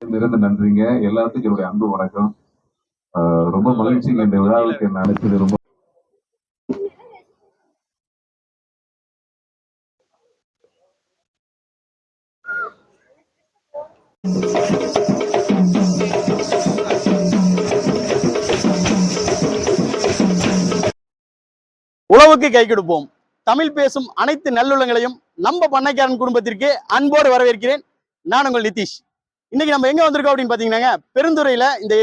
நிறைந்த நன்றிங்க. எல்லாத்துக்கும் என்னுடைய அன்பு வணக்கம். ஆஹ் ரொம்ப மகிழ்ச்சிங்க. இந்த விழாவுக்கு என்ன அழைச்சது ரொம்ப உழவுக்கு கை கொடுப்போம். தமிழ் பேசும் அனைத்து நல்லுள்ளங்களையும் நம்ம பண்ணைக்காரன் குடும்பத்திற்கு அன்போடு வரவேற்கிறேன். நான் உங்கள் நிதிஷ். இன்னைக்கு நம்ம எங்க வந்திருக்கோம் அப்படின்னு பாத்தீங்கன்னா பெருந்துறையில இந்த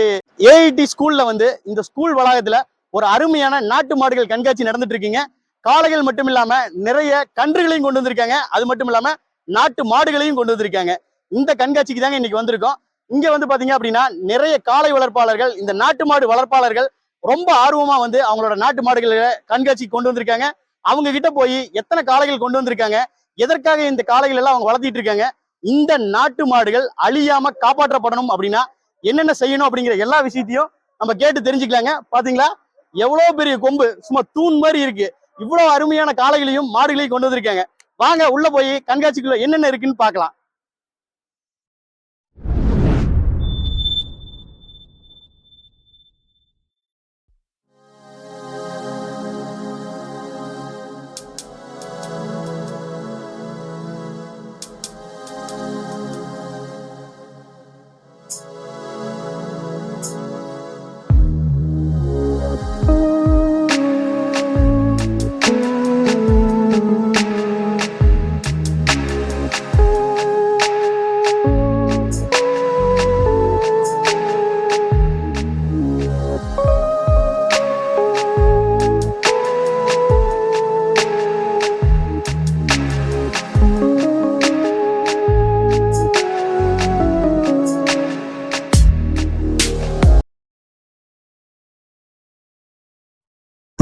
ஏஐடி ஸ்கூல்ல வந்து இந்த ஸ்கூல் வளாகத்துல ஒரு அருமையான நாட்டு மாடுகள் கண்காட்சி நடந்துட்டு இருக்கீங்க. காளைகள் மட்டும் இல்லாம நிறைய கன்றுகளையும் கொண்டு வந்திருக்காங்க. அது மட்டும் இல்லாம நாட்டு மாடுகளையும் கொண்டு வந்திருக்காங்க. இந்த கண்காட்சிக்கு தாங்க இன்னைக்கு வந்திருக்கோம். இங்க வந்து பாத்தீங்க அப்படின்னா நிறைய காளை வளர்ப்பாளர்கள் இந்த நாட்டு மாடு வளர்ப்பாளர்கள் ரொம்ப ஆர்வமா வந்து அவங்களோட நாட்டு மாடுகளை கண்காட்சி கொண்டு வந்திருக்காங்க. அவங்க கிட்ட போய் எத்தனை காளைகள் கொண்டு வந்திருக்காங்க எதற்காக இந்த காளைகள் எல்லாம் அவங்க வளர்த்திட்டு இருக்காங்க இந்த நாட்டு மாடுகள் அழியாம காப்பாற்றப்படணும் அப்படின்னா என்னென்ன செய்யணும் அப்படிங்கிற எல்லா விஷயத்தையும் நம்ம கேட்டு தெரிஞ்சுக்கலாங்க. பாத்தீங்களா? எவ்வளவு பெரிய கொம்பு. சும்மா தூண் மாதிரி இருக்கு. இவ்வளவு அருமையான காளைகளையும் மாடுகளையும் கொண்டு வந்திருக்காங்க. வாங்க உள்ள போய் கண்காட்சிக்குள்ள என்னென்ன இருக்குன்னு பாக்கலாம்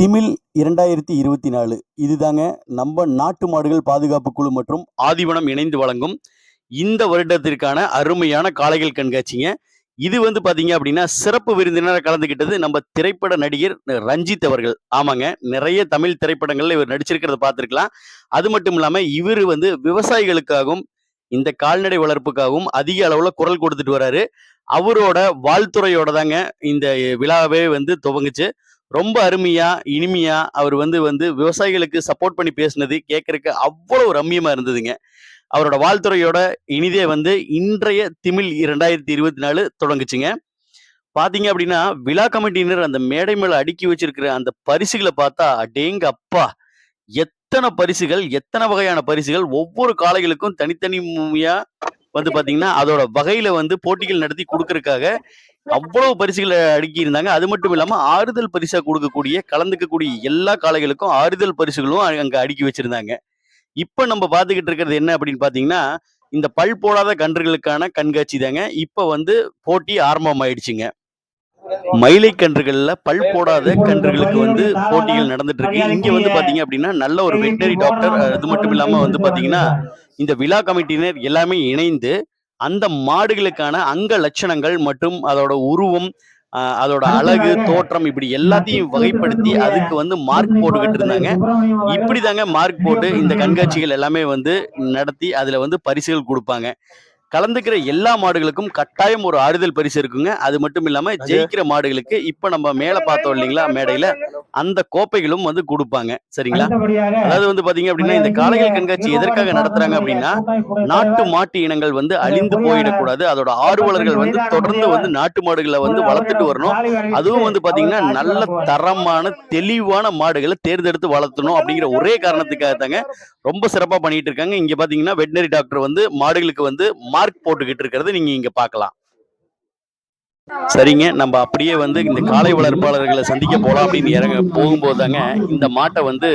திமில் இரண்டாயிரத்தி இருபத்தி நாலு. இதுதாங்க நம்ம நாட்டு மாடுகள் பாதுகாப்பு குழு மற்றும் ஆதிவனம் இணைந்து வழங்கும் இந்த வருடத்திற்கான அருமையான காளைகள் கண்காட்சிங்க. இது வந்து பாத்தீங்க அப்படின்னா சிறப்பு விருந்தினராக கலந்துக்கிட்டது நம்ம திரைப்பட நடிகர் ரஞ்சித் அவர்கள். ஆமாங்க நிறைய தமிழ் திரைப்படங்கள்ல இவர் நடிச்சிருக்கிறத பார்த்துருக்கலாம் அது மட்டும் இல்லாம இவர் வந்து விவசாயிகளுக்காகவும் இந்த கால்நடை வளர்ப்புக்காகவும் அதிக அளவுல குரல் கொடுத்துட்டு வராரு. அவரோட வாழ்த்துறையோட தாங்க இந்த விழாவே வந்து துவங்குச்சு. ரொம்ப அருமையா இனிமையா அவர் வந்து வந்து விவசாயிகளுக்கு சப்போர்ட் பண்ணி பேசுனது கேட்கறதுக்கு அவ்வளவு ரம்மியமா இருந்ததுங்க. அவரோட வாழ்த்துறையோட இனிதே வந்து இன்றைய திமிழ் இரண்டாயிரத்தி இருபத்தி நாலு தொடங்குச்சுங்க. பாத்தீங்க அப்படின்னா விழா கமிட்டியினர் அந்த மேடை மேல அடுக்கி வச்சிருக்கிற அந்த பரிசுகளை பார்த்தா அடேங்க அப்பா! எத்தனை பரிசுகள் எத்தனை வகையான பரிசுகள் ஒவ்வொரு காளைகளுக்கும் தனித்தனியா வந்து பாத்தீங்கன்னா அதோட வகையில வந்து போட்டிகள் நடத்தி கொடுக்கறதுக்காக அவ்வளவு பரிசுகளை அடுக்கி இருந்தாங்க அது மட்டும் இல்லாம ஆறுதல் பரிசா கொடுக்கக்கூடிய கலந்துக்கக்கூடிய எல்லா காளைகளுக்கும் ஆறுதல் பரிசுகளும் அங்க- அடுக்கி வச்சிருந்தாங்க. இப்ப நம்ம பாத்துக்கிட்டு இருக்கிறது என்ன அப்படின்னு பாத்தீங்கன்னா இந்த பல் போடாத கன்றுகளுக்கான கண்காட்சி தாங்க. இப்ப வந்து போட்டி ஆரம்பம் ஆயிடுச்சுங்க மயிலை கன்றுகள்ல பல் போடாத கன்றுகளுக்கு வந்து போட்டிகள் நடந்துட்டு இருக்கு. இங்க வந்து பாத்தீங்க அப்படின்னா நல்ல ஒரு வெட்டினரி டாக்டர் அது மட்டும் இல்லாம வந்து பாத்தீங்கன்னா இந்த விழா கமிட்டியினர் எல்லாமே இணைந்து அந்த மாடுகளுக்கான அங்க லட்சணங்கள் மற்றும் அதோட உருவம் அதோட அழகு தோற்றம் இப்படி எல்லாத்தையும் வகைப்படுத்தி அதுக்கு வந்து மார்க் போட்டுக்கிட்டு இருந்தாங்க. இப்படிதாங்க மார்க் போட்டு இந்த கண்காட்சிகள் எல்லாமே வந்து நடத்தி அதுல வந்து பரிசுகள் கொடுப்பாங்க. கலந்துக்கிற எல்லா மாடுகளுக்கும் கட்டாயம் ஒரு ஆறுதல் பரிசு இருக்குங்க. அது மட்டும் இல்லாம ஜெயிக்கிற மாடுகளுக்கு இப்ப நம்ம மேல பார்த்தோம் இல்லைங்களா? மேடையில அந்த கோப்பைகளும் வந்து கொடுப்பாங்க. சரிங்களா? அதாவது வந்து பாத்தீங்க அப்படின்னா இந்த காளைகள் கண்காட்சி எதற்காக நடத்துறாங்க அப்படின்னா நாட்டு மாட்டு இனங்கள் வந்து அழிந்து போயிடக்கூடாது. அதோட ஆர்வலர்கள் வந்து தொடர்ந்து வந்து நாட்டு மாடுகளை வந்து வளர்த்துட்டு வரணும். அதுவும் வந்து பாத்தீங்கன்னா நல்ல தரமான தெளிவான மாடுகளை தேர்ந்தெடுத்து வளர்த்தணும் அப்படிங்கிற ஒரே காரணத்துக்காக தாங்க ரொம்ப சிறப்பா பண்ணிட்டு இருக்காங்க. இங்க பாத்தீங்கன்னா வெட்டினரி டாக்டர் வந்து மாடுகளுக்கு வந்து மார்க் போட்டுக்கிட்டு இருக்கிறது நீங்க இங்க பார்க்கலாம். சரிங்க நம்ம அப்படியே வந்து இந்த காளை வளர்ப்பாளர்களை சந்திக்க போலாம் அப்படின்னு இறங்க போகும்போது தாங்க இந்த மாட்டை வந்து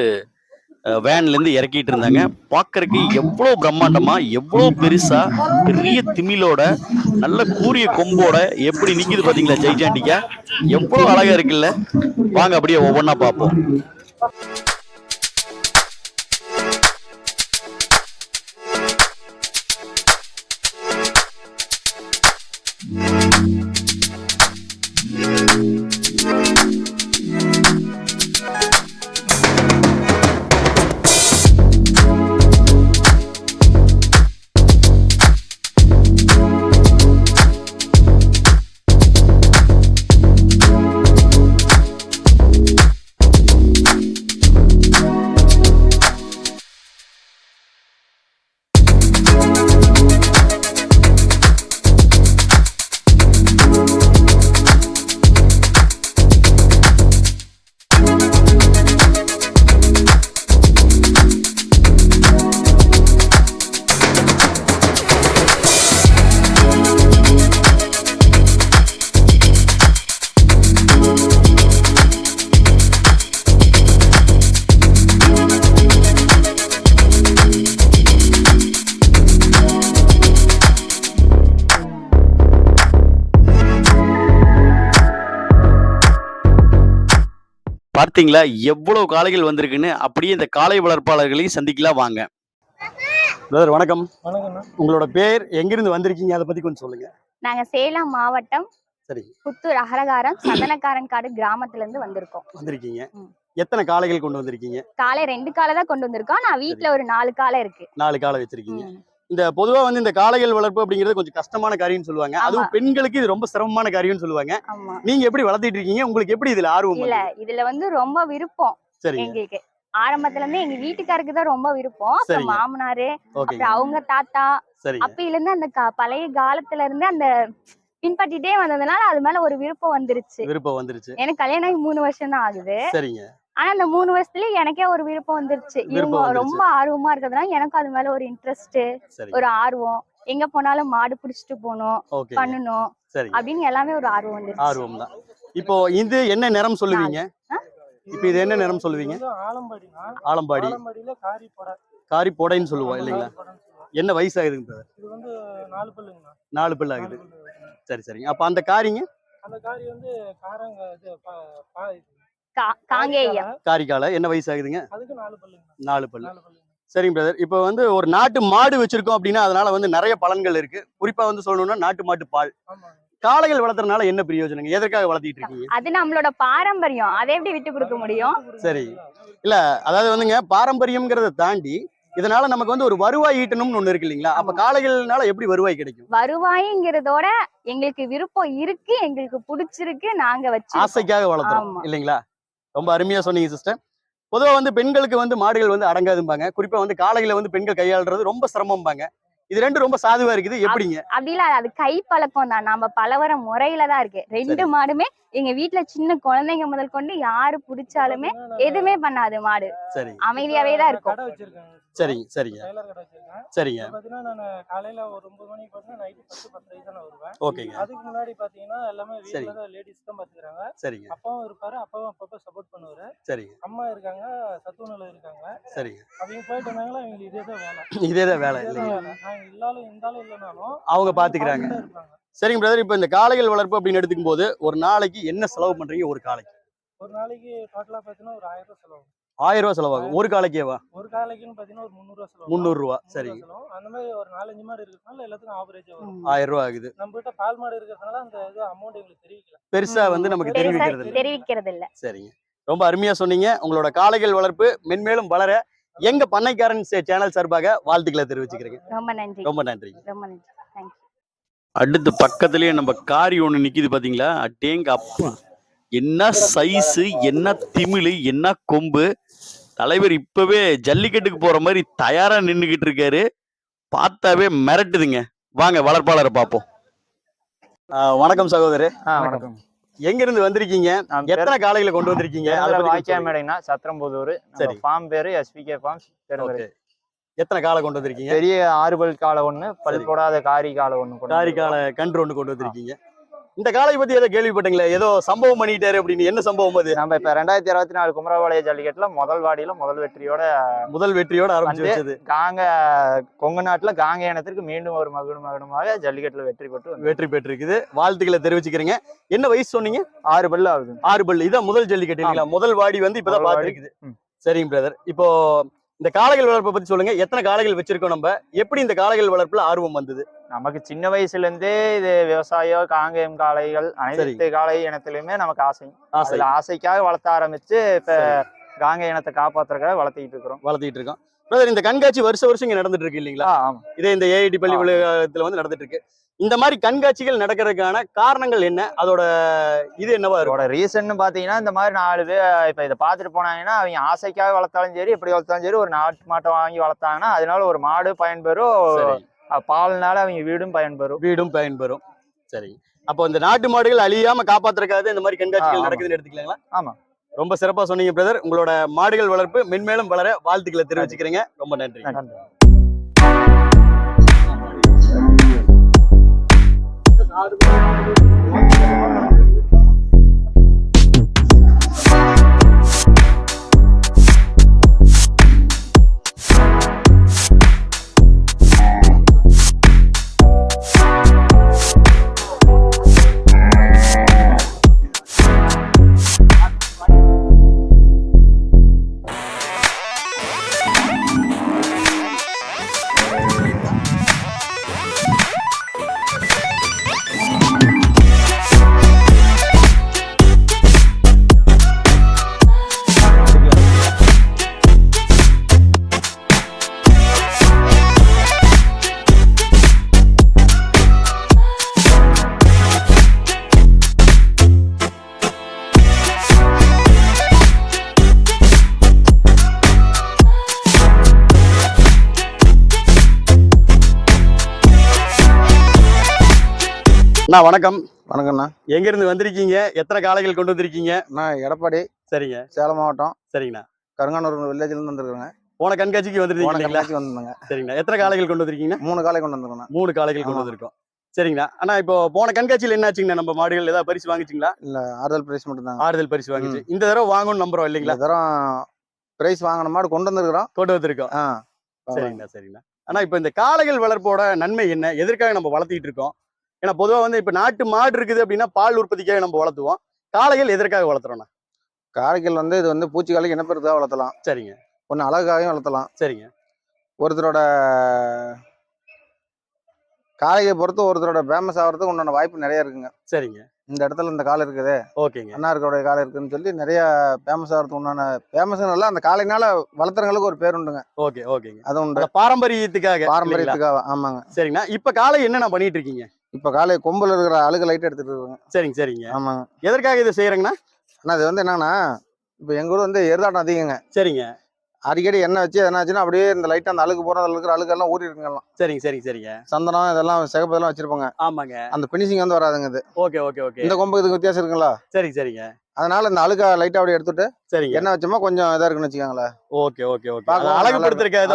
வேன்ல இருந்து இறக்கிட்டு இருந்தாங்க. பார்க்கறதுக்கு எவ்வளவு பிரம்மாண்டமா எவ்வளவு பெருசா பெரிய திமிலோட நல்ல கூரிய கொம்போட எப்படி நிக்குது பாத்தீங்களா ஜெய்ஜாண்டிக்கா? எவ்வளவு அழகா இருக்குல்ல? வாங்க அப்படியே ஒவ்வொன்றா பார்ப்போம். பார்த்தீங்களா எவ்வளவு காளைகள் வந்திருக்குன்னு அப்படியே இந்த காளை வளர்ப்பாளர்களையும் சந்திக்கலாம் வாங்க. பிரதர் வணக்கம். உங்களோட பேர் எங்கிருந்து வந்திருக்கீங்க? அதை பத்தி கொஞ்சம் சொல்லுங்க. நாங்க சேலம் மாவட்டம் சரி. புத்தூர் அகரகாரம் சந்தனக்காரன்காடு கிராமத்துல இருந்து வந்திருக்கோம். வந்திருக்கீங்க. எத்தனை காளைகள் கொண்டு வந்திருக்கீங்க? காலை ரெண்டு காலை தான் கொண்டு வந்திருக்கோம். நான் வீட்ல ஒரு நாலு காலை இருக்கு. நாலு காளை வச்சிருக்கீங்க. இந்த பொதுவா வந்து இந்த காளைகள் வளர்ப்பு அப்படிங்கிறது கொஞ்சம் கஷ்டமான காரியம்னு சொல்லுவாங்க. அதுவும். பெண்களுக்கு இது ரொம்ப சிரமமான காரியம்னு சொல்லுவாங்க. நீங்க எப்படி வளர்த்திட்டு இருக்கீங்க? உங்களுக்கு எப்படி இதுல ஆர்வம் இல்ல? இதுல வந்து ரொம்ப விருப்பம் சரிங்க. எங்களுக்கு. ஆரம்பத்துல இருந்து எங்க வீட்டுக்காருக்கு தான் ரொம்ப விருப்பம். அப்புறம். மாமனாரு அப்புறம் அவங்க தாத்தா அப்பையில இருந்து அந்த பழைய காலத்துல இருந்து அந்த பின்பற்றிட்டே வந்ததுனால அது மேல ஒரு விருப்பம் வந்துருச்சு. விருப்பம் வந்துருச்சு. எனக்கு கல்யாணம் மூணு வருஷம் தான் ஆகுது. சரிங்க. ஆனா அந்த மூணு வருஷத்துல எனக்கே ஒரு விருப்பம் வந்துருச்சு. இவங்க. ரொம்ப ஆர்வமா இருக்கிறதுனால எனக்கும் அது மேல ஒரு இன்ட்ரெஸ்ட் ஒரு ஆர்வம். எங்க போனாலும் மாடு புடிச்சிட்டு போகணும் பண்ணணும் அப்படின்னு எல்லாமே ஒரு ஆர்வம் வந்துருச்சு. ஆர்வம் தான் இப்போ இது என்ன நிறம் சொல்லுவீங்க? இப்போ இது என்ன நிறம் சொல்லுவீங்க? ஆலம்பாடி ஆலம்பாடியில காரி போட. காரி போடைன்னு சொல்லுவோம் இல்லைங்களா? என்ன வயசு ஆகுதுங்க brother? இது வந்து நாலு பிள்ளை ஆகுது. சரி சரிங்க. அப்ப அந்த காரிங்க? அந்த காரி வந்து காரங்க இது பா- பா- இது. கா- காங்கேயம். காரி காரிக்கால? என்ன வயசு ஆகுதுங்க நாலு பல்லு. சரிங்க பிரதர் இப்போ வந்து ஒரு நாட்டு மாடு வச்சிருக்கோம் அப்படின்னா அதனால வந்து நிறைய பலன்கள் இருக்கு. குறிப்பா வந்து சொல்லணும்னா நாட்டு மாட்டு பால். காளைகள் வளர்த்துறதுனால என்ன பிரயோஜனங்க? எதற்காக வளர்த்திட்டு இருக்கீங்க? அது நம்மளோட பாரம்பரியம். அதை எப்படி விட்டு கொடுக்க முடியும்? சரி. அதாவது வந்துங்க பாரம்பரியம்ங்கிறத தாண்டி இதனால நமக்கு வந்து ஒரு வருவாய் ஈட்டணும்னு ஒண்ணு இருக்கு இல்லைங்களா? அப்ப. காளைகள்னால எப்படி வருவாய் கிடைக்கும்? வருவாய்ங்கிறதோட எங்களுக்கு விருப்பம் இருக்கு எங்களுக்கு பிடிச்சிருக்கு நாங்க வச்சு ஆசைக்காக வளர்த்துறோம். இல்லைங்களா? ரொம்ப அருமையா சொன்னீங்க சிஸ்டர் பொதுவா வந்து பெண்களுக்கு வந்து மாடுகள் வந்து அடங்காதும்பாங்க. குறிப்பா வந்து காளைகளை வந்து பெண்கள் கையாளுறது ரொம்ப சிரமம்பாங்க. இது ரெண்டும் ரொம்ப சாதுவா இருக்குது. எப்படிங்க? அப்படி இல்ல. அது கை பழக்கம் தான். நம்ம பலவர முறையில தான் இருக்கு. ரெண்டு மாடுமே எங்க வீட்ல சின்ன குழந்தைங்க முதல் கொண்டு யாரு பிடிச்சாலுமே எதுவுமே பண்ணாது மாடு. சரி. அமைதியாவே தான் இருக்கும். சரிங்க சரிங்க. டெய்லர் கடை வச்சிருக்கேன். சரிங்க. இப்ப பாத்தீங்கன்னா நான் காலையில ஒரு ஒன்பது மணிக்கு பார்த்தீங்கன்னா நைட்டு பத்து பத்தரை தான் வருவேன். ஓகேங்க. அதுக்கு முன்னாடி பாத்தீங்கன்னா எல்லாமே சரி. வீட்டுல தான் லேடிஸ் தான் பாத்துக்கிறாங்க. சரிங்க. அப்பாவும் இருப்பாரு அப்பாவும் அப்பப்ப சப்போர்ட் பண்ணுவாரு. சரிங்க. அம்மா இருக்காங்க சத்துணவுல இருக்காங்க. சரிங்க. அவங்க போயிட்டு வந்தாங்களா அவங்களுக்கு இதே தான் வேலை. இதே தான் வேலை இல்லைங்க. வேலை. நாங்க இல்லாலும் இருந்தாலும் இல்லைனாலும் அவங்க இருப்பாங்க. சரிங்க பிரதர் இப்போ இந்த காளைகள் வளர்ப்பு அப்படின்னு எடுத்துக்கும் போது ஒரு நாளைக்கு என்ன செலவு பண்றீங்க ஒரு காளைக்கு? ஒரு நாளைக்கு டோட்டலா பாத்தீங்கன்னா ஒரு ஆயிரம் ரூபாய் செலவு ஆயிரம் ரூபாய் செலவாகும். ஒரு காளைக்கேவா? ஒரு காலைக்குன்னு பாத்தீங்கன்னா ஒரு முந்நூறு ரூபாய் செலவு முந்நூறு ரூபா. முந்நூறு சரிங்க ரூபாய் செலவு. அந்த மாதிரி ஒரு நாலஞ்சு மாடு இருக்கிறதுனால எல்லாத்துக்கும் ஆவரேஜா. ஆயிரம் ரூபாய் ஆகுது. நம்ம கிட்ட பால் மாடு இருக்கிறதுனால அந்த இது அமௌண்ட் எங்களுக்கு தெரியல பெருசா. வந்து நமக்கு தெரிவிக்கிறது இல்லை தெரிவிக்கிறது இல்ல சரிங்க. ரொம்ப அருமையா சொன்னீங்க. உங்களோட காளைகள் வளர்ப்பு மென்மேலும் வளர எங்க பண்ணைக்காரன் சேனல் சார்பாக வாழ்த்துக்களை தெரிவிச்சுக்கிறேங்க. ரொம்ப நன்றி. ரொம்ப நன்றிங்க ரொம்ப நன்றி. தேங்க்யூ அடுத்து பக்கத்துலயே நம்ம காரி ஒண்ணு நிக்குது பாத்தீங்களா? அட்டேங்க அப்பா என்ன சைஸு என்ன திமிழு என்ன கொம்பு. தலைவர் இப்பவே ஜல்லிக்கட்டுக்கு போற மாதிரி தயாரா நின்னுகிட்டு இருக்காரு. பார்த்தாவே மிரட்டுதுங்க. வாங்க வளர்ப்பாளரை பார்ப்போம். வணக்கம் சகோதரர். ஆ வணக்கம். எங்க இருந்து வந்திருக்கீங்க எத்தனை காளைகளை கொண்டு வந்திருக்கீங்க? வாய்க்கா. மேடைனா சத்திரம்புதூர். சரி. ஃபார்ம் பேரு எஸ்பிகே ஃபார்ம்ஸ் பெருந்தலை Okay. எத்தனை காளை கொண்டு வந்திருக்கீங்க? பெரிய ஆறு பல் காலை ஒண்ணு பல். போடாத காரி காலை ஒண்ணு கொண்டு காரி காளை கன்று ஒன்று கொண்டு வந்திருக்கீங்க. இந்த காளையை பத்தி ஏதோ கேள்விப்பட்டீங்களே ஏதோ சம்பவம் பண்ணிட்டாரு அப்படின்னு. என்ன சம்பவம் அது. நம்ம இப்ப ரெண்டாயிரத்தி இருபத்தி நாலு குமரபாளைய ஜல்லிக்கட்டுல முதல் வாடியில முதல் வெற்றியோட முதல் வெற்றியோட ஆரம்பிச்சு காங்க கொங்கு நாட்டுல காங்க இனத்திற்கு மீண்டும் ஒரு மகனும் மகனுமாக ஜல்லிக்கட்டுல வெற்றி பெற்று. வெற்றி பெற்றிருக்குது. வாழ்த்துக்களை தெரிவிச்சுக்கிறீங்க. என்ன வயசு சொன்னீங்க? ஆறு பல்லு ஆகுது. ஆறு பல்லு. இதான் முதல் ஜல்லிக்கட்டு இல்லைங்களா? முதல் வாடி வந்து இப்பதான். பாத்துருக்குது. சரிங்க பிரதர் இப்போ இந்த காளைகள் வளர்ப்பை பத்தி சொல்லுங்க. எத்தனை காளைகள் வச்சிருக்கோம் நம்ம? எப்படி இந்த காளைகள் வளர்ப்புல ஆர்வம் வந்தது? நமக்கு சின்ன வயசுல இருந்தே இது விவசாயம் காங்கேயம் காளைகள் அனைத்து காளை இனத்திலுமே நமக்கு ஆசை. ஆசை. ஆசைக்காக வளர்த்த ஆரம்பிச்சு இப்ப காங்க இனத்தை காப்பாத்துறதுக்காக வளர்த்திட்டு இருக்கிறோம். வளர்த்திட்டு இருக்கோம். பிரதர் இந்த கண்காட்சி வருஷ வருஷம் இங்க நடந்துட்டு இருக்கு இல்லைங்களா இதே இந்த ஏஐடி பள்ளி ஆ. வளாகத்துல வந்து நடந்துட்டு இருக்கு இந்த மாதிரி கண்காட்சிகள் நடக்கிறதுக்கான காரணங்கள் என்ன? அதோட இது என்னவா இதோட ரீசன் பாத்தீங்கன்னா இந்த மாதிரி நாலு பேர் இப்ப இதை பார்த்துட்டு போனாங்கன்னா அவங்க ஆசைக்காக வளர்த்தாலும் சரி எப்படி வளர்த்தாலும் சரி ஒரு நாட்டு மாட்டை வாங்கி வளர்த்தாங்கன்னா அதனால ஒரு மாடு பயன்பெறும் பால்னால அவங்க வீடும் பயன்பெறும். வீடும் பயன்பெறும். சரி. அப்போ இந்த நாட்டு மாடுகள் அழியாம காப்பாத்துறதுக்காக இந்த மாதிரி கண்காட்சிகள். நடக்குதுன்னு எடுத்துக்கலாங்களா? ஆமா. ரொம்ப சிறப்பாக சொன்னீங்க பிரதர் உங்களோட மாடுகள் வளர்ப்பு மென்மேலும் வளர வாழ்த்துக்களை தெரிவிச்சுக்கிறீங்க. ரொம்ப நன்றி. நன்றி. அண்ணா வணக்கம். வணக்கம்ண்ணா. எங்க இருந்து வந்திருக்கீங்க? எத்தனை காளைகள் கொண்டு வந்திருக்கீங்க? நான் எடப்பாடி. சரிங்க. சேலம் மாவட்டம். சரிங்கண்ணா. கருங்கானூர் வில்லேஜ்லேருந்து வந்துருக்குறேங்க போன கண்காட்சிக்கு வந்துருக்கீங்களா வந்திருந்தேங்க. சரிங்கண்ணா. எத்தனை காளைகள் கொண்டு வந்திருக்கீங்க மூணு காலை கொண்டு வந்துருக்கேண்ணா மூணு காளைகள் கொண்டு. வந்திருக்கோம். சரிங்கண்ணா. அண்ணா இப்போ போன கண்காட்சியில் என்ன ஆச்சுங்கண்ணா நம்ம மாடுகள் ஏதாவது பரிசு வாங்கிச்சிங்களா? இல்லை ஆறுதல் ப்ரைஸ் மட்டும்தாங்க. ஆறுதல் பரிசு வாங்கிச்சு. இந்த தடவை வாங்கணும் நம்புறோம் இல்லைங்களா? தரம் ப்ரைஸ் வாங்கின மாடு கொண்டு வந்துருக்குறோம். கொண்டு வந்திருக்கோம். ஆ சரிங்கண்ணா சரிங்கண்ணா. ஆனா இப்போ இந்த காளைகள் வளர்ப்போட நன்மை என்ன? எதற்காக நம்ம வளர்த்திட்டு இருக்கோம்? ஏன்னா பொதுவா வந்து இப்போ நாட்டு மாடு இருக்குது அப்படின்னா பால் உற்பத்திக்காக நம்ம வளர்த்துவோம். காளைகள் எதற்காக வளர்த்துறோம்ண்ணா காரைக்கல் வந்து இது வந்து பூச்சிக்காலைக்கு இனப்பெருக்காக வளர்த்தலாம். சரிங்க. ஒன்று அழகாகவும் வளர்த்தலாம். சரிங்க. ஒருத்தரோட காளையை பொறுத்து ஒருத்தரோட ஃபேமஸ் ஆகிறதுக்கு உண்டான வாய்ப்பு நிறைய இருக்குங்க. சரிங்க. இந்த இடத்துல இந்த காலை இருக்குது. ஓகேங்க. அன்னாருக்கோடைய காலை இருக்குன்னு சொல்லி நிறைய ஃபேமஸ் ஆகிறதுக்கு உண்டான ஃபேமஸ் நல்லா அந்த காலைனால வளர்த்துறவங்களுக்கு ஒரு பேர் உண்டுங்க. ஓகே ஓகேங்க. அது உண்டு. பாரம்பரியத்துக்காக? பாரம்பரியத்துக்காக ஆமாங்க. சரிங்கண்ணா இப்ப காலை என்னண்ணா பண்ணிட்டு இருக்கீங்க? இப்போ காலை கொம்பில் இருக்கிற அழுகு லைட் எடுத்துட்டு இருக்காங்க. சரிங்க சரிங்க. ஆமாங்க. எதற்காக இதை செய்யறேங்கண்ணா? ஆனால் இது வந்து என்னன்னா இப்போ எங்கள் ஊர் வந்து எருதாட்டம் அதிகங்க. சரிங்க. அடிக்கடி எண்ணெய் வச்சு என்னாச்சுன்னா அப்படியே இந்த லைட் அந்த அழுக்கு போகிற அதில் இருக்கிற அழுக்கெல்லாம் ஊறி இருக்குங்கலாம் சரிங்க சரிங்க சரிங்க. சந்தனம் இதெல்லாம் சிகப்பு இதெல்லாம் வச்சிருப்பாங்க. ஆமாங்க. அந்த ஃபினிஷிங் வந்து வராதுங்க இது. Okay okay okay. இந்த கொம்பு இதுக்கு வித்தியாசம் இருக்குங்களா? சரிங்க சரிங்க. அதனால இந்த அழுக்க லைட்டாக அப்படியே எடுத்துட்டு சரிங்க. எண்ணெய் வச்சோமா கொஞ்சம் இதாக இருக்குன்னு வச்சுக்கோங்களேன். Okay okay okay. தான். அழகுப்படுத்துறதுக்காக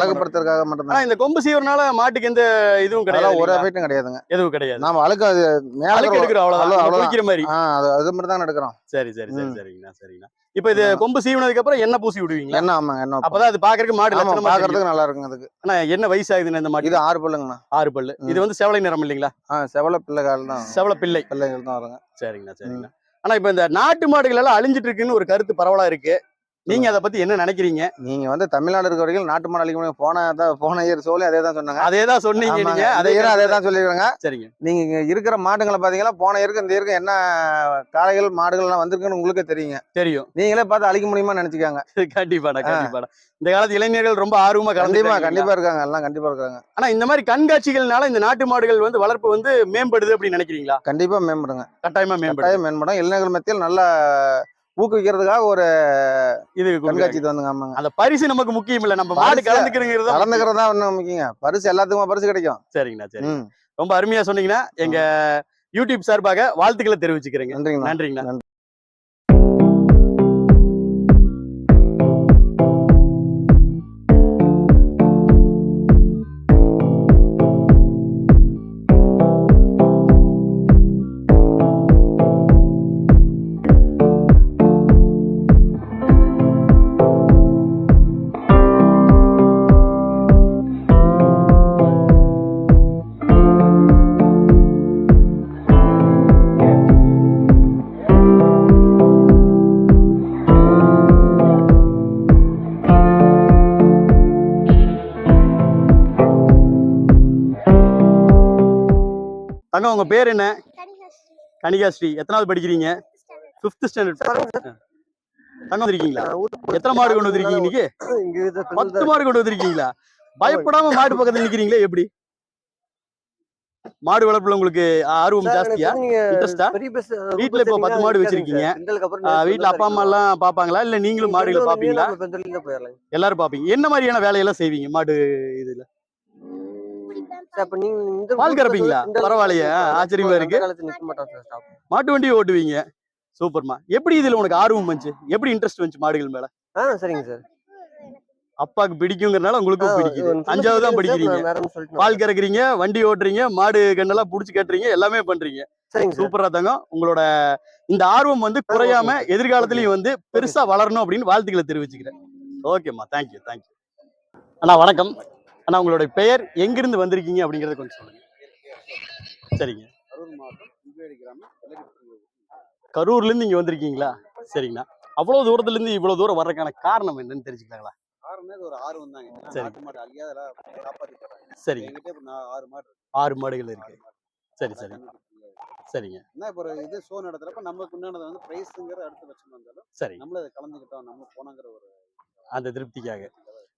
ஆனா மட்டும்தான் இந்த கொம்பு சீவறனால மாட்டுக்கு எந்த இதுவும் கிடையாது ஒரு? எஃபெக்டும் கிடையாதுங்க. எதுவும் கிடையாது. நாம அழுக்கு அது மேலே அழுக்கு எடுக்கிற அவ்வளவுதான். அவ்வளவு- மாதிரி. அது மட்டும் தான் எடுக்கிறோம். சரி சரி சரி. சரிங்கண்ணா சரிங்கண்ணா. இப்போ இது கொம்பு சீவனதுக்கு அப்புறம் எண்ணெய் பூசி விடுவீங்களா? எண்ணெய் ஆமாங்க வைப்போம். அப்பதான் அது பாக்குறதுக்கு மாடு. பார்க்கறதுக்கு நல்லா இருக்குங்க அதுக்கு. ஆனா என்ன வயசாகுதுன்னு இந்த மாட்டு இது ஆறு பல்லுங்கண்ணா. ஆறு பல்லு. இது வந்து செவலை நிறம் இல்லைங்களா? செவல பிள்ளை கால் தான். செவல பிள்ளை. பிள்ளைகள் தான் வருங்க. சரிங்கண்ணா சரிங்கண்ணா. ஆனா இப்ப இந்த நாட்டு மாடுகள் எல்லாம் அழிஞ்சிட்டு இருக்குன்னு ஒரு கருத்து பரவலா இருக்கு. நீங்க அதை பத்தி என்ன நினைக்கிறீங்க? நீங்க வந்து தமிழ்நாடு இருக்க வரைக்கும் நாட்டு மாடு அழிக்க முடியும். போன போன இயர் சோழி அதே தான் சொன்னாங்க. அதே தான் சொன்னீங்க. நீங்க. அதே இயரும் அதே தான் சொல்லிடுறாங்க சரிங்க. நீங்க இங்க இருக்கிற மாடுங்களை பாத்தீங்கன்னா போன இயருக்கு இந்த இயருக்கு என்ன காளைகள் மாடுகள் எல்லாம் வந்திருக்குன்னு உங்களுக்கே தெரியுங்க. தெரியும். நீங்களே பார்த்து அழிக்க முடியுமா நினைச்சுக்காங்க. கண்டிப்பாடா கண்டிப்பாடா இந்த காலத்து இளைஞர்கள் ரொம்ப ஆர்வமா கண்டிப்பா கண்டிப்பா இருக்காங்க. எல்லாம் கண்டிப்பா இருக்காங்க. ஆனா இந்த மாதிரி கண்காட்சிகள்னால இந்த நாட்டு மாடுகள் வந்து வளர்ப்பு வந்து மேம்படுது அப்படின்னு நினைக்கிறீங்களா? கண்டிப்பா மேம்படுங்க. கட்டாயமா மேம்படுது. கட்டாயம் மேம்படும். இளைஞர்கள் மத்தியில் நல்லா ஊக்குவிக்கிறதுக்காக ஒரு இது கண்காட்சி கண்காட்சி இது வந்துங்க ஆமாங்க அந்த பரிசு நமக்கு முக்கியம் இல்ல. நம்ம மாடு முக்கியம். கலந்துக்கிறது தான் ஒண்ணு முக்கியங்க. பரிசு எல்லாத்துக்குமா பரிசு கிடைக்கும். சரிங்கண்ணா சரி ரொம்ப அருமையா சொன்னீங்கன்னா எங்க யூடியூப் சார்பாக வாழ்த்துக்களை தெரிவிச்சுக்கிறேங்க. நன்றிங்கண்ணா. நன்றிங்கண்ணா. தங்கம் உங்க பேர் என்ன? கனிகா ஸ்ரீ எத்தனாவது படிக்கிறீங்க? ஃபிஃப்த் ஸ்டாண்டர்ட் தங்கம் வந்திருக்கீங்களா? எத்தனை மாடு கொண்டு வந்திருக்கீங்க இன்னைக்கு? பத்து மாடு கொண்டு வந்திருக்கீங்களா? பயப்படாம மாடு பக்கத்துல நிக்கிறீங்களே எப்படி? மாடு வளர்ப்புல உங்களுக்கு ஆர்வம் ஜாஸ்தியா? இன்ட்ரெஸ்டா வீட்ல இப்போ பத்து மாடு வச்சிருக்கீங்க. வீட்ல அப்பா அம்மா எல்லாம் பாப்பாங்களா? இல்ல நீங்களும் மாடுகளை பாப்பீங்களா? எல்லாரும் பாப்பீங்க. என்ன மாதிரியான வேலையெல்லாம் செய்வீங்க மாடு இதுல? பால் கறப்பீங்களா? பரவாயில்லையே ஆச்சரியமா இருக்கு. மாட்டு வண்டி ஓட்டுவீங்க. சூப்பர்மா. எப்படி இதுல உனக்கு ஆர்வம் வந்துச்சு? எப்படி இன்ட்ரெஸ்ட் வந்துச்சு மாடுகள் மேல? ஆ சரிங்க சார். அப்பாக்கு பிடிக்குங்கிறனால உங்களுக்கும் பிடிக்குது. அஞ்சாவது தான் படிக்கிறீங்க. பால் கறக்குறீங்க வண்டி ஓட்டுறீங்க மாடு கண்ணெல்லாம் புடிச்சு கட்டுறீங்க எல்லாமே பண்றீங்க. சரிங்க சார். சூப்பரா தங்கம். உங்களோட இந்த ஆர்வம் வந்து குறையாம எதிர்காலத்திலயும் வந்து பெருசா வளரணும் அப்படின்னு வாழ்த்துக்களை தெரிவிச்சுக்கிறேன். ஓகேம்மா. தேங்க்யூ தேங்க்யூ அண்ணா வணக்கம். அண்ணா உங்களோட பெயர் எங்கிருந்து வந்திருக்கீங்க அப்படிங்கறத கொஞ்சம் சொல்லுங்க. சரிங்க. கரூர்ல இருந்து இங்க வந்திருக்கீங்களா? சரிங்கண்ணா. அவ்வளவு தூரத்துல இருந்து இவ்வளவு தூரம் வர்றதுக்கான காரணம் என்னன்னு தெரிஞ்சுக்கலாங்களா? சரி. ஆறு மாடு இருக்கு. ஆறு மாடுகள் இருக்கு. சரி சரி. சரிங்க. என்ன இப்போ இது ஷோ நடத்துறப்ப நமக்கு உண்டானது வந்து பிரைஸுங்கிற அடுத்த பட்சம் வந்தாலும் சரி. நம்மள கலந்துக்கிட்டோம் நம்ம போனோங்கிற ஒரு அந்த திருப்திக்காக.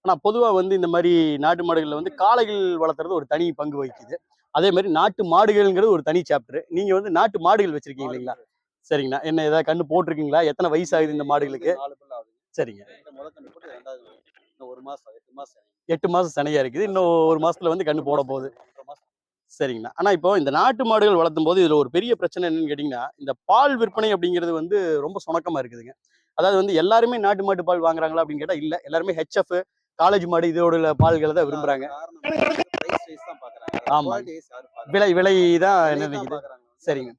ஆனா பொதுவா வந்து இந்த மாதிரி நாட்டு மாடுகள்ல வந்து காளைகள் வளர்த்துறது ஒரு தனி பங்கு வகிக்குது. அதே மாதிரி நாட்டு மாடுகள்ங்கிறது ஒரு தனி சாப்டர் நீங்க வந்து நாட்டு மாடுகள் வச்சிருக்கீங்க இல்லைங்களா? சரிங்கண்ணா என்ன ஏதாவது கண்ணு போட்டிருக்கீங்களா? எத்தனை வயசு ஆகுது இந்த மாடுகளுக்கு? சரிங்க. ஒரு மாசம் எட்டு மாசம் எட்டு மாசம் சனையா இருக்குது. இன்னும் ஒரு மாசத்துல வந்து கண்ணு போட போகுது. சரிங்கண்ணா ஆனா இப்போ இந்த நாட்டு மாடுகள் வளர்த்தும் போது இதுல ஒரு பெரிய பிரச்சனை என்னன்னு கேட்டீங்கன்னா இந்த பால் விற்பனை அப்படிங்கிறது வந்து ரொம்ப சுணக்கமா இருக்குதுங்க. அதாவது வந்து எல்லாருமே நாட்டு மாட்டு பால் வாங்குறாங்களா அப்படின்னு கேட்டா இல்ல. எல்லாருமே ஹெச்எஃப் காலேஜ் மாடு இதோட பால்களை தான் விரும்புறாங்க. ஆமா. விலை விலை தான். என்ன நினைக்குது. சரிங்க.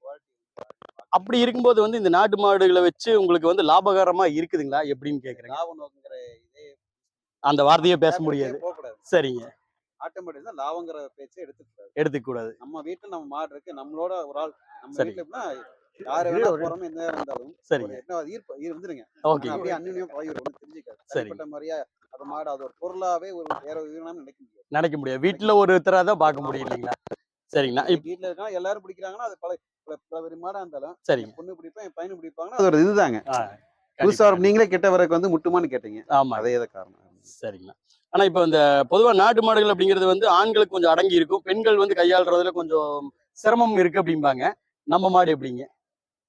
அப்படி இருக்கும்போது வந்து இந்த நாட்டு மாடுகளை வச்சு உங்களுக்கு வந்து லாபகரமா இருக்குதுங்களா? எப்படின்னு கேக்குறேங்க. அந்த வார்த்தையே பேச முடியாது. போகக்கூடாது. சரிங்க. ஆட்டோமேட்டிக் தான் லாபங்கிற பேச்சே எடுத்துக்கூடாது எடுத்துக்க கூடாது. நம்ம வீட்டுல நம்ம மாடு இருக்கு. நம்மளோட ஒரு ஆள் நம்ம சரி. வீட்டுல எப்படின்னா யாரு வேணா போறோம் நேரம் இருந்தாலும் சரிங்க. என்ன ஈர்ப்பு ஈர் வந்துருங்க ஓகே அப்படியே ஒண்ணு தெரிஞ்சுக்காது. சரி. தனிப்பட்ட மாதிரியா அது மாடு அது ஒரு பொருளாவே ஒரு வேற உயிரினம் நினைக்க முடியாது. நினைக்க முடியாது. வீட்டுல ஒருத்தரா தான் பார்க்க முடியும் இல்லைங்களா? இப்ப வீட்டுல இருக்கா எல்லாரும் பிடிக்கிறாங்கன்னா அது பல பல மாடா இருந்தாலும் சரிங்க. என் பொண்ணு பிடிப்பேன் என் பையனு பிடிப்பாங்கன்னா அது ஒரு இதுதாங்க புதுசா. ஒரு நீங்களே கிட்ட வரக்கு வந்து முட்டுமான்னு கேட்டீங்க. ஆமா அதே தான் காரணம். சரிங்கண்ணா ஆனா இப்போ இந்த பொதுவா நாட்டு மாடுகள் அப்படிங்கிறது வந்து ஆண்களுக்கு கொஞ்சம் அடங்கி இருக்கும். பெண்கள் வந்து கையாளுறதுல கொஞ்சம் சிரமம் இருக்கு அப்படிம்பாங்க. நம்ம மாடு எப்படிங்க?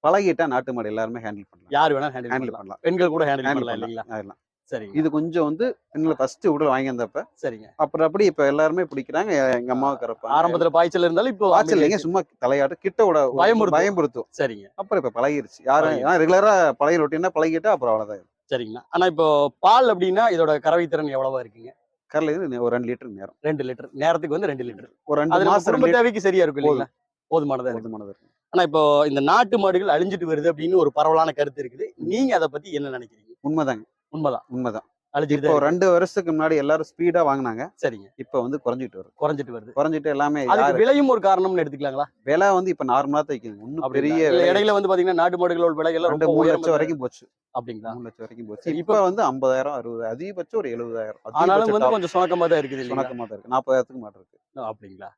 பழகிட்டா நாட்டு மாடு எல்லாருமே ஹேண்டில் பண்ணலாம். யார் வேணா ஹேண்டில் பண்ணலாம். பெண்கள் கூட ஹேண்டில் ஹேண்டில் பண்ணலாம் இல்லைங்களா? சரிங்க. இது கொஞ்சம் வந்து பெண்களை ஃபர்ஸ்ட் உடல் வாங்கி வந்தப்ப சரிங்க. அப்புறம் அப்படி இப்ப எல்லாருமே பிடிக்கிறாங்க. எங்க அம்மாவுக்கு இருப்பாங்க ஆரம்பத்துல பாய்ச்சல் இருந்தாலும் இப்போ வாட்சல் இல்லைங்க. சும்மா தலையாட்டு கிட்ட விட பயமுறுத்தும். பயம்படுத்தும் சரிங்க. அப்புறம் இப்ப பழகிருச்சு. யாரும் ரெகுலரா பழகி ரொட்டீனா பழகிட்டா அப்புறம் அவ்வளவுதான். சரிங்கண்ணா ஆனா இப்போ பால் அப்படின்னா இதோட கறவை திறன் எவ்வளவா இருக்குங்க? கரல இருந்து ஒரு ரெண்டு லிட்டர் நேரம். ரெண்டு லிட்டர் நேரத்துக்கு வந்து ரெண்டு லிட்டர் ஒரு ரெண்டு மாசம் தேவைக்கு சரியா இருக்கும் இல்லைங்களா? போதுமானதா போதுமானது இருக்கு. ஆனா இப்போ இந்த நாட்டு மாடுகள் அழிஞ்சிட்டு வருது அப்படின்னு ஒரு பரவலான கருத்து இருக்குது. நீங்க அதை பத்தி என்ன நினைக்கிறீங்க? உண்மைதாங்க. உண்மைதான். உண்மைதான். அழிஞ்சிட்டு இப்போ இருக்கு. ரெண்டு வருஷத்துக்கு முன்னாடி எல்லாரும் ஸ்பீடா வாங்குனாங்க. சரிங்க. இப்ப வந்து குறைஞ்சிட்டு வருது. குறைஞ்சிட்டு வருது. குறைஞ்சிட்டு எல்லாமே அதுக்கு விலையும் ஒரு காரணம்னு எடுத்துக்கலாங்களா? விலை வந்து இப்ப நார்மலா தைக்குது அப்படிங்களா? பெரிய விலை இடையில வந்து பாத்தீங்கன்னா நாட்டு மாடுகளோட விலைகள் ரெண்டு ரொம்ப மூணு லட்சம் வரைக்கும் போச்சு. அப்படிங்களா? மூணு லட்சம் வரைக்கும் போச்சு. இப்ப வந்து ஐம்பதாயிரம் அறுபது அதிகபட்சம் ஒரு எழுபதாயிரம். ஆனாலும் வந்து கொஞ்சம் சுணக்கமா தான் இருக்குது சுணக்கமா தான் இருக்கு. நாற்பதாயிரத்துக்கு மாட்டு இருக்கு. அப்படிங்களா?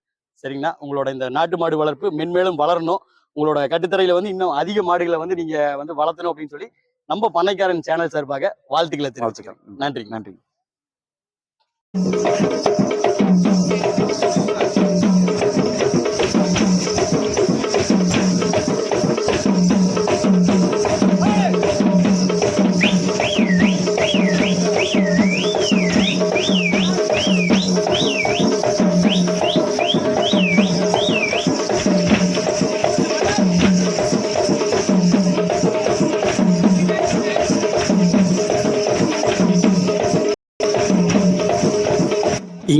சரிங்கண்ணா உங்களோட இந்த நாட்டு மாடு வளர்ப்பு மென்மேலும் வளரணும். உங்களோட கட்டுத்தரையில வந்து இன்னும் அதிக மாடுகளை வந்து நீங்க வந்து வளர்த்தணும் அப்படின்னு சொல்லி நம்ம பண்ணைக்காரன் சேனல் சார்பாக வாழ்த்துக்களை தெரிவிச்சுக்கிறோம். நன்றிங்க. நன்றி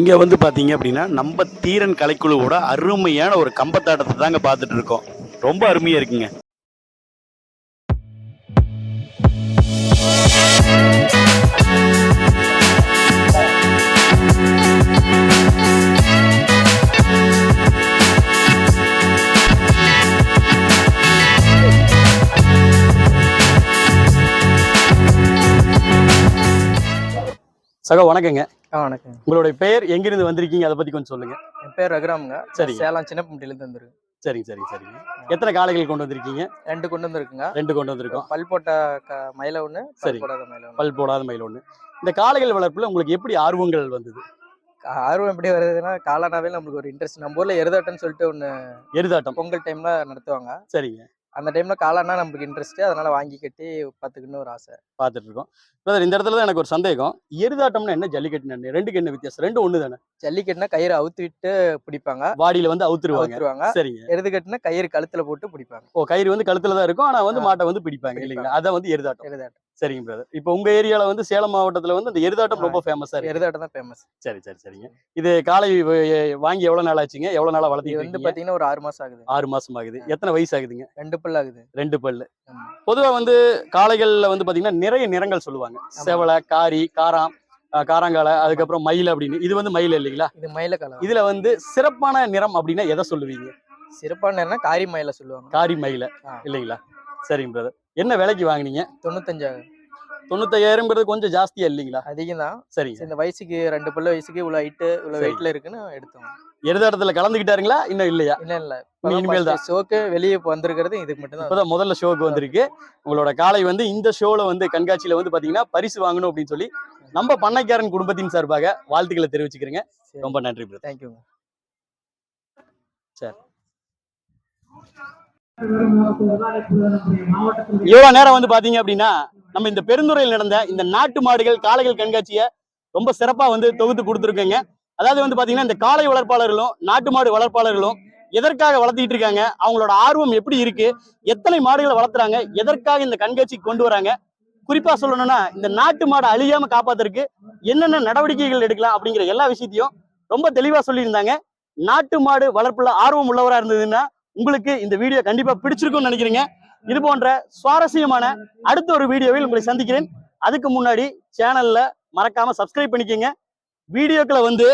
இங்க வந்து பாத்தீங்க அப்படின்னா நம்ம தீரன் கலைக்குழுவோட அருமையான ஒரு கம்பத்தாட்டத்தை தாங்க பார்த்துட்டு இருக்கோம். ரொம்ப அருமையா இருக்குங்க. சகோ வணக்கங்க. ஆ வணக்கம் உங்களுடைய பெயர் எங்கிருந்து வந்திருக்கீங்க? அதை பத்தி கொஞ்சம் சொல்லுங்க. என் பேர் ரகுராமுங்க. சரிங்க. சேலம் சின்னப்பட்டியிலேருந்து வந்துருக்கு சரிங்க சரிங்க சரிங்க. எத்தனை காளைகள் கொண்டு வந்திருக்கீங்க? ரெண்டு கொண்டு வந்துருக்குங்க. ரெண்டு கொண்டு வந்திருக்கோம். பல் போட்ட மயில ஒன்று சரி. பல் போடாத மயில ஒன்று இந்த காளைகள் வளர்ப்புல உங்களுக்கு எப்படி ஆர்வங்கள் வந்தது? ஆர்வம் எப்படி வருதுன்னா காலானாவே நம்மளுக்கு ஒரு இன்ட்ரெஸ்ட் நம்ம ஊர்ல எருதாட்டம்னு சொல்லிட்டு ஒன்று எருதாட்டம். பொங்கல் டைம்ல நடத்துவாங்க. சரிங்க. அந்த டைம்ல காளானா நம்மளுக்கு இன்ட்ரெஸ்ட் அதனால வாங்கி கட்டி பார்த்துக்கணும்னு ஒரு ஆசை. பார்த்துட்டு இருக்கோம் பிரதர் இந்த இடத்துல தான் எனக்கு ஒரு சந்தேகம். எருதாட்டம்னா என்ன? ஜல்லிக்கட்டு என்ன? ரெண்டுக்கு என்ன வித்தியாசம். ரெண்டு ஒண்ணு தானே? ஜல்லிக்கட்டுனா கயிறு அவுத்து விட்டு பிடிப்பாங்க. வாடியில வந்து அவுத்துருவாங்க. அவுத்துருவாங்க. சரிங்க. எருதுகட்டுனா கயிறு கழுத்துல போட்டு பிடிப்பாங்க. ஓ கயிறு வந்து கழுத்துல தான் இருக்கும். ஆனா வந்து. மாட்டை வந்து பிடிப்பாங்க இல்லைங்களா. அதான் வந்து எருதாட்டம். எருதாட்டம். சரிங்க பிரதர் இப்போ உங்க ஏரியால வந்து சேலம் மாவட்டத்துல வந்து இந்த எருதாட்டம் ரொம்ப ஃபேமஸா இருக்கு. எருதாட்டம் தான் ஃபேமஸ் சரி சரி சரிங்க. இது வ- வாங்கி எவ்வளவு நாள் ஆச்சுங்க? எவ்வளவு நாளா இது வளர்த்திட்டு வந்து பாத்தீங்கன்னா ஒரு ஆறு மாசம் ஆகுது. ஆறு மாசம் ஆகுது. எத்தனை வயசு ஆகுதுங்க? ரெண்டு பல் ஆகுது. ரெண்டு பல்லு. பொதுவா வந்து காளைகள்ல வந்து பாத்தீங்கன்னா நிறைய நிறங்கள் சொல்லுவாங்க. செவலை காரி காராம் காராங்காலை அதுக்கப்புறம் மயில் அப்படின்னு. இது வந்து மயில் இல்லைங்களா? இது மயில காலம் இதுல வந்து சிறப்பான நிறம் அப்படின்னா எதை சொல்லுவீங்க? சிறப்பான காரி மயில சொல்லுவாங்க. காரி மயில. இல்லைங்களா? சரிங்க பிரதர் என்ன விலைக்கு வாங்குனீங்க? தொண்ணூத்தஞ்சாயிரம். தொண்ணூத்தாயிரம்ங்கிறது கொஞ்சம் ஜாஸ்தியா இல்லைங்களா? அதிகம் தான் சரிங்க. இந்த வயசுக்கு ரெண்டு பல்லு வயசுக்கு இவ்வளவு ஹைட்டு இவ்வளவு சரி. வெயிட்ல இருக்குன்னு எடுத்தோம். எருதாட்டத்துல கலந்துக்கிட்டாருங்களா? இன்னும் இல்லையா? இல்ல இல்ல. இனிமேல் தான். ஷோக்கு வெளியே வந்திருக்கிறது இதுக்கு மட்டும் தான் இப்பதான் முதல்ல ஷோக்கு வந்திருக்கு. உங்களோட காளை வந்து இந்த ஷோல வந்து கண்காட்சியில வந்து பாத்தீங்கன்னா பரிசு வாங்கணும் அப்படின்னு சொல்லி நம்ம பண்ணைக்காரன் குடும்பத்தின் சார்பாக வாழ்த்துக்களை தெரிவிச்சுக்கிறேங்க. ரொம்ப நன்றி தேங்க்யூங்க இவ்வளவு நேரம் வந்து பாத்தீங்க அப்படின்னா நம்ம இந்த பெருந்துறையில் நடந்த இந்த நாட்டு மாடுகள் காளைகள் கண்காட்சியை ரொம்ப சிறப்பா வந்து தொகுத்து கொடுத்துருக்கோங்க. அதாவது வந்து பாத்தீங்கன்னா இந்த காளை வளர்ப்பாளர்களும் நாட்டு மாடு வளர்ப்பாளர்களும் எதற்காக வளர்த்திட்டு இருக்காங்க அவங்களோட ஆர்வம் எப்படி இருக்கு எத்தனை மாடுகளை வளர்த்துறாங்க எதற்காக இந்த கண்காட்சிக்கு கொண்டு வராங்க குறிப்பா சொல்லணும்னா இந்த நாட்டு மாடை அழியாம காப்பாத்துறதுக்கு என்னென்ன நடவடிக்கைகள் எடுக்கலாம் அப்படிங்கிற எல்லா விஷயத்தையும் ரொம்ப தெளிவா சொல்லியிருந்தாங்க. நாட்டு மாடு வளர்ப்புல ஆர்வம் உள்ளவரா இருந்ததுன்னா உங்களுக்கு இந்த வீடியோ கண்டிப்பா பிடிச்சிருக்கும்னு நினைக்கிறீங்க. இது போன்ற சுவாரஸ்யமான அடுத்த ஒரு வீடியோவில் உங்களை சந்திக்கிறேன். அதுக்கு முன்னாடி சேனல்ல மறக்காம சப்ஸ்கிரைப் பண்ணிக்கோங்க. வீடியோக்களை வந்து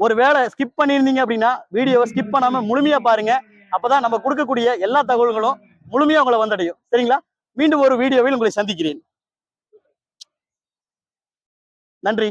ஒரு வேளை ஸ்கிப் பண்ணியிருந்தீங்க அப்படின்னா வீடியோவை ஸ்கிப் பண்ணாம முழுமையா பாருங்க. அப்பதான் நம்ம கொடுக்கக்கூடிய எல்லா தகவல்களும் முழுமையா உங்களை வந்தடையும். சரிங்களா? மீண்டும் ஒரு வீடியோவில் உங்களை சந்திக்கிறேன். நன்றி.